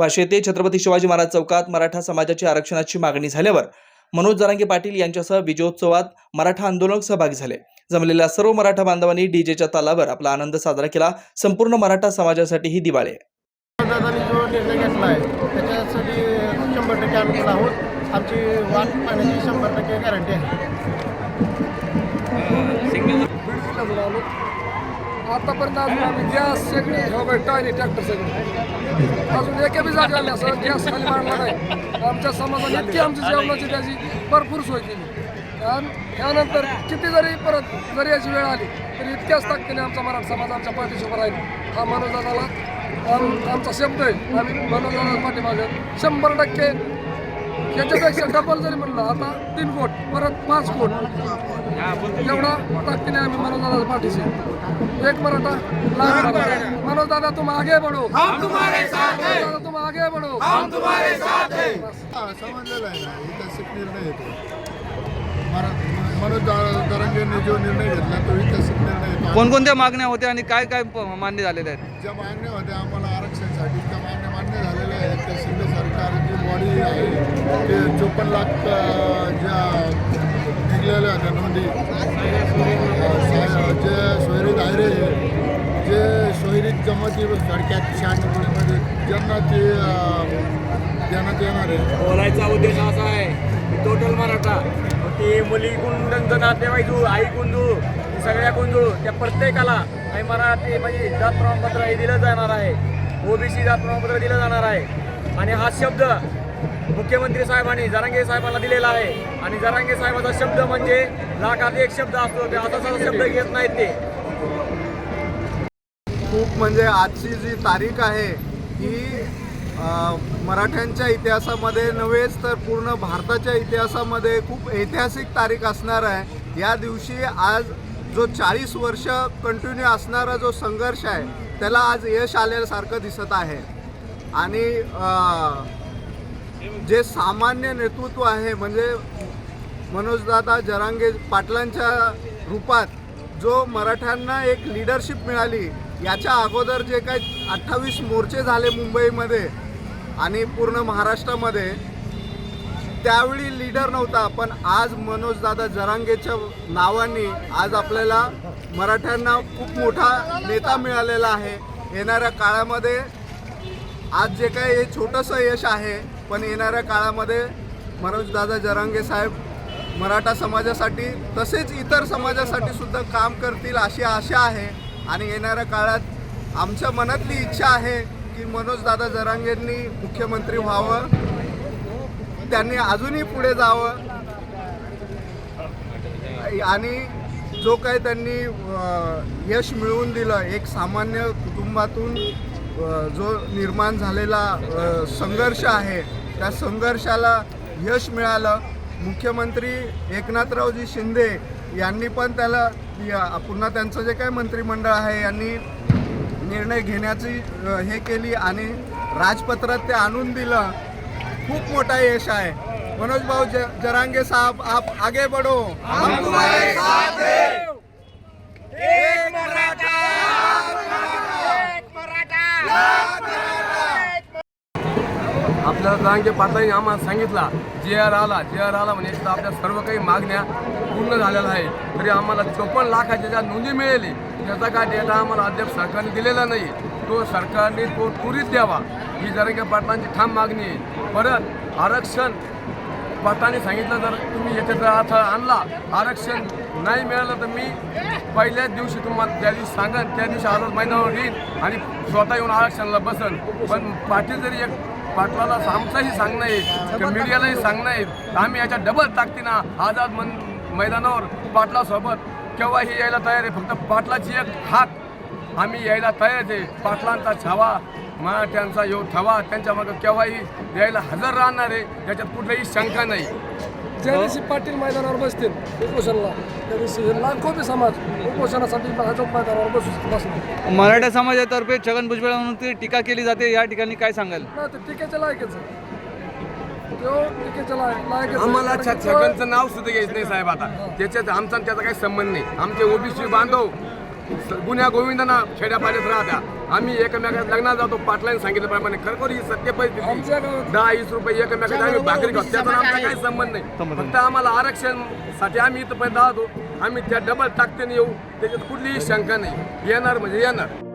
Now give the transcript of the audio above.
वाशी येथे छत्रपती शिवाजी महाराज चौकात मराठा समाजाची आरक्षणाची मागणी झाल्यावर मनोज जरांगे पाटील यांच्यासह विजयोत्सवात मराठा आंदोलक सहभागी झाले. जमलेल्या सर्व मराठा बांधवांनी डीजेच्या तालावर आपला आनंद साजरा केला. संपूर्ण मराठा समाजासाठी ही दिवाळी. आहे दादानी जो निर्णय घेतला आहे त्याच्यासाठी शंभर टक्के अनुकूल आहोत. आमची वाट पाहण्याची शंभर टक्के गॅरंटी आहे. आतापर्यंत अजून आम्ही गॅस सगळे हो टायरी ट्रॅक्टर सगळे. अजून एका बी जागा आल्या असं गॅस खाली मांडला नाही. आमच्या समाजाने इतकी आमची जेवणाची त्याची भरपूर सोय केली. आणि त्यानंतर किती जरी परत जरी याची वेळ आली तरी इतक्याच ताकदीने आमचा मराठा समाज आमच्या पाठीशी उभा राहील. हा मनोजाला आम आमचा शब्द आहे आम्ही मनोजाला पाठीमागे. शंभर टक्के याच्यापेक्षा डबल जरी म्हणलं आता तीन कोट परत पाच कोट एवढा ताकदीने आम्ही मनोज पाठीशी एक मराठा मनोज दादा तुम आगे बढ़ो. हम तुम्हारे साथ हैं. दादा तुम आगे बढ़ो. हम तुम्हारे साथ समजलेलं आहे ना. ऐतिहासिक निर्णय येतो. मरा मनोज दा- दरंगेंनी जो निर्णय घेतला तो ऐतिहासिक निर्णय कोणकोणत्या मागण्या होत्या आणि काय काय मान्य झालेल्या आहेत ज्या मागण्या होत्या आम्हाला आरक्षणासाठी त्या मागण्या मान्य झालेल्या आहेत त्या शिंदे आणि ते चोपन्न लाख ज्या निघलेल्या होत्या जे सोयरी दायरे जे सोयरी जमाती सडक्यात शहाण्णवमध्ये ज्यांना ते देण्यात येणार आहे. बोलायचा उद्देश असा आहे टोटल मराठा ते ती मुली कुंडंच नातेवाईक आई कुंदू सगळ्या कुंदू त्या प्रत्येकाला आणि मराठी म्हणजे जात प्रमाणपत्र हे दिलं जाणार आहे. ओबीसी जात प्रमाणपत्र दिलं जाणार आहे. आणि हा शब्द मुख्यमंत्री साहेबांनी जरांगे साहेबांना दिलेला आहे. आणि जरांगे साहेबाचा शब्द म्हणजे लाखात एक शब्द असतो ते आता शब्द घेत नाहीत ते. खूप म्हणजे आजची जी तारीख आहे ही मराठ्यांच्या इतिहासामध्ये नव्हेच तर पूर्ण भारताच्या इतिहासामध्ये खूप ऐतिहासिक तारीख असणार आहे. या दिवशी आज जो चाळीस वर्ष कंटिन्यू असणारा जो संघर्ष आहे त्याला आज यश आल्यासारखं दिसत आहे. आणि जे सामान्य नेतृत्व आहे म्हणजे मनोजदादा जरांगे पाटलांच्या रूपात जो मराठ्यांना एक लिडरशिप मिळाली याच्या अगोदर जे काही अठ्ठावीस मोर्चे झाले मुंबईमध्ये आणि पूर्ण महाराष्ट्रामध्ये त्यावेळी लीडर नव्हता पण आज मनोजदादा जरांगेच्या नावाने आज आपल्याला मराठ्यांना खूप मोठा नेता मिळालेला आहे. येणाऱ्या काळामध्ये आज जे काही हे छोटंसं यश आहे पण येणाऱ्या काळामध्ये मनोजदादा जरांगे साहेब मराठा समाजासाठी तसेच इतर समाजासाठी सुद्धा काम करतील अशी आशा आहे. आणि येणाऱ्या काळात आमच्या मनातली इच्छा आहे की मनोजदादा जरांगेंनी मुख्यमंत्री व्हावं. त्यांनी अजूनही पुढे जावं. आणि जो काही त्यांनी यश मिळवून दिलं एक सामान्य कुटुंबातून जो निर्माण झालेला संघर्ष आहे त्या संघर्षाला यश मिळालं. मुख्यमंत्री एकनाथरावजी शिंदे यांनी पण त्याला पुन्हा त्यांचं जे काही मंत्रिमंडळ आहे यांनी निर्णय घेण्याची हे केली आणि राजपत्रात ते आणून दिलं. खूप मोठा यश आहे. मनोज भाऊ ज, जरांगे साहेब आप आगे बढ़ो हम तुम्हारे साथ हैं एक मराठा आपल्याला जरांगे पाटलांनी आम्हाला सांगितला. जे आर आला जे आर आला म्हणजे आपल्या सर्व काही मागण्या पूर्ण झालेल्या आहे तरी आम्हाला चोपन्न लाखाच्या ज्या नोंदी मिळाली त्याचा काय डेटा आम्हाला अद्याप सरकारने दिलेला नाही. तो सरकारने तो त्वरित द्यावा. ही जरांगे पाटलांची ठाम मागणी आहे. परत आरक्षण पाटलांनी सांगितलं जर तुम्ही याच्यात अर्थ आणला आरक्षण नाही मिळालं तर मी पहिल्याच दिवशी तुम्हाला त्या दिवशी सांगन त्या दिवशी आरोप महिन्यावर येईन आणि स्वतः येऊन आरक्षणाला बसन. पण पाटील जरी एक पाटलाला आमचंही सांगणं आहे किंवा मीडियालाही सांगणं आहे. आम्ही याच्या डबल ताकदीनं आझाद मन मैदानावर पाटलासोबत. केव्हाही यायला तयार आहे फक्त पाटलाची एक हाक. आम्ही यायला तयार आहे. पाटलांचा छावा मराठ्यांचा योग ठेवा. त्यांच्या मागं केव्हाही यायला हजर राहणार आहे याच्यात कुठलीही शंका नाही. ज्या दिवशी पाटील मैदानावर बसतील उपोषणला. त्या दिवशी लाखो बी समाज उपोषणासाठी भाजप मैदानावर बसू बसणार मराठा समाजातर्फे छगन भुजबळ म्हणून ती टीका केली जाते. या ठिकाणी काय सांगाल? ते टीकेच्या लायकच. आम्हाला छगनचं नाव सुद्धा घ्यायचं नाही साहेब आता. त्याच्यात आमचा त्याचा काही संबंध नाही. आमचे ओबीसी बांधव स- गुन्ह्या गोविंदांना खेड्यापाड्यात राहत्या. आम्ही एकमेकात लग्नात जातो पाटलांनी सांगितल्याप्रमाणे. खरोखर ही सत्य परिस्थिती दहा वीस रुपये एकमेकात आम्ही भाकरी खातो. त्याचा आमचा काही संबंध नाही. फक्त आम्हाला आरक्षणसाठी आम्ही इथपर्यंत आहोत आम्ही त्या डबल ताकदीने येऊ. त्याच्यात कुठलीही शंका नाही. येणार म्हणजे येणार.